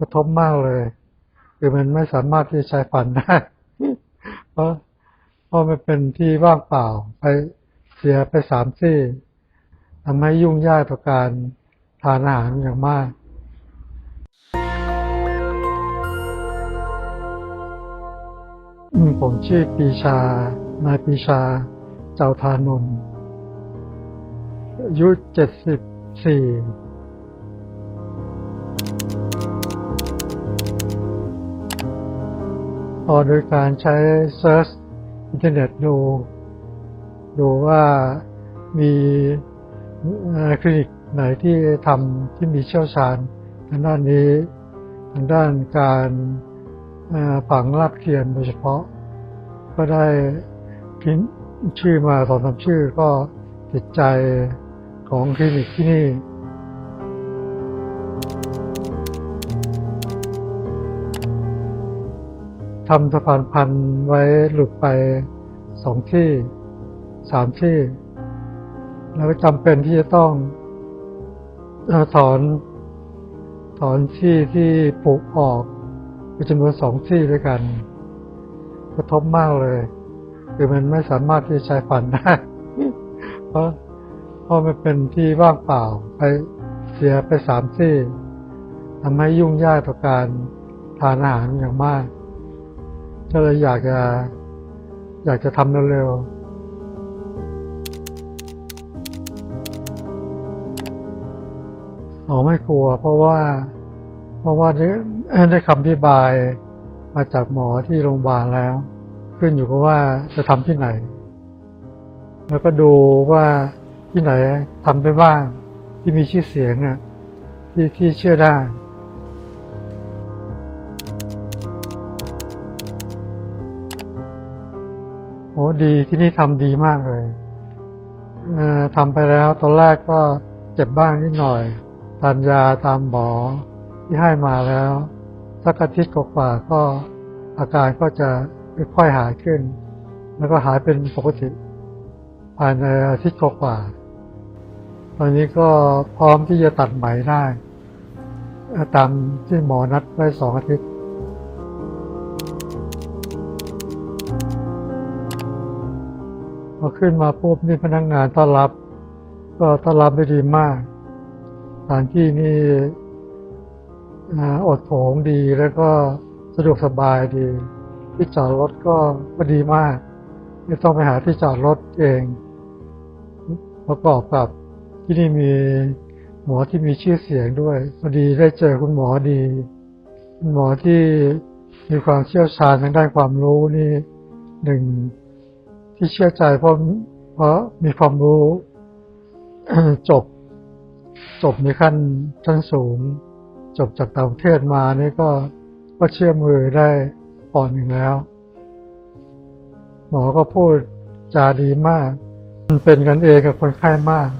กระทบมากเลย คือมันไม่สามารถที่จะใช้ฟันได้ เพราะเพราะมันเป็นที่ว่างเปล่า ไปเสียไปสามซี่ทำให้ยุ่งยากต่อการทานอาหารอย่างมากผมชื่อปีชา นายปีชา เจ้าทานนอายุเจ็ดสิบสี่ อโดยการใช้เซิร์ชอินเทอร์เน็ตดู ดูว่ามีคลินิกไหนที่ทำที่มีเชี่ยวชาญทางด้านนี้ทางด้านการฝังรากเทียนโดยเฉพาะ ก็ได้พิมพ์ชื่อมาสองสามชื่อก็ติดใจของคลินิกที่นี่ ทำสะพานพันไว้หลุดไปสองที่สามที่ แล้วจำเป็นที่จะต้องถอนถอนที่ที่ปลูกออกเป็นจำนวนสองที่ด้วยกัน กระทบมากเลย คือมันไม่สามารถที่จะใช้ฟันได้ เพราะเพราะมันเป็นที่ว่างเปล่าไปเสียไปสามที่ทำให้ยุ่งยากต่อการทานอาหารอย่างมาก ก็เลยอยากจะ อยากจะทำเร็วๆอ๋อไม่กลัว เพราะว่า เพราะว่าได้ได้คำอธิบายมาจากหมอที่โรงพยาบาลแล้ว ขึ้นอยู่กับว่าจะทำที่ไหน แล้วก็ดูว่าที่ไหนทำไปบ้าง ที่มีชื่อเสียงอะที่ที่เชื่อได้ อ้ดีที่นี่ทำดีมากเลยเออทำไปแล้วตอนแรกก็เจ็บบ้างนิดหน่อยทานยาตามหมอที่ให้มาแล้ว สักอาทิตย์กว่าก็อาการก็จะค่อยๆหายขึ้น แล้วก็หายเป็นปกติภายในอาทิตย์กว่า ตอนนี้ก็พร้อมที่จะตัดไหมได้ ตามที่หมอนัดไว้สองอาทิตย์ พอขึ้นมาปุ๊บนี่พนักงานต้อนรับ ก็ต้อนรับได้ดีมากสถานที่นี่อ่าอดโถงดีแล้วก็สะดวกสบายดี ที่จอดรถก็ก็ดีมากไม่ต้องไปหาที่จอดรถเอง ประกอบกับที่นี่มีหมอที่มีชื่อเสียงด้วยพอดีได้เจอคุณหมอดีคุณหมอที่มีความเชี่ยวชาญทางด้านความรู้นี่หนึ่ง ที่เชื่อใจเพราะเพราะมีความรู้จบ จบในขั้นชั้นสูง จบจากต่างประเทศมานี่ก็ก็เชื่อมือได้ปอนหนึ่งแล้ว หมอก็พูดจาดีมาก มันเป็นกันเองกับคนไข้มาก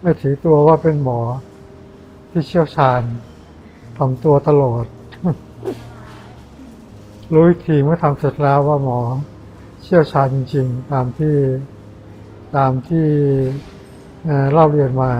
ไม่ถือตัวว่าเป็นหมอที่เชี่ยวชาญทำตัวตลอด รู้ทีเมื่อทำเสร็จแล้วว่าหมอ เชี่ยวชาญจริงๆ ตามที่ตามที่เอ่อเล่าเรียนมา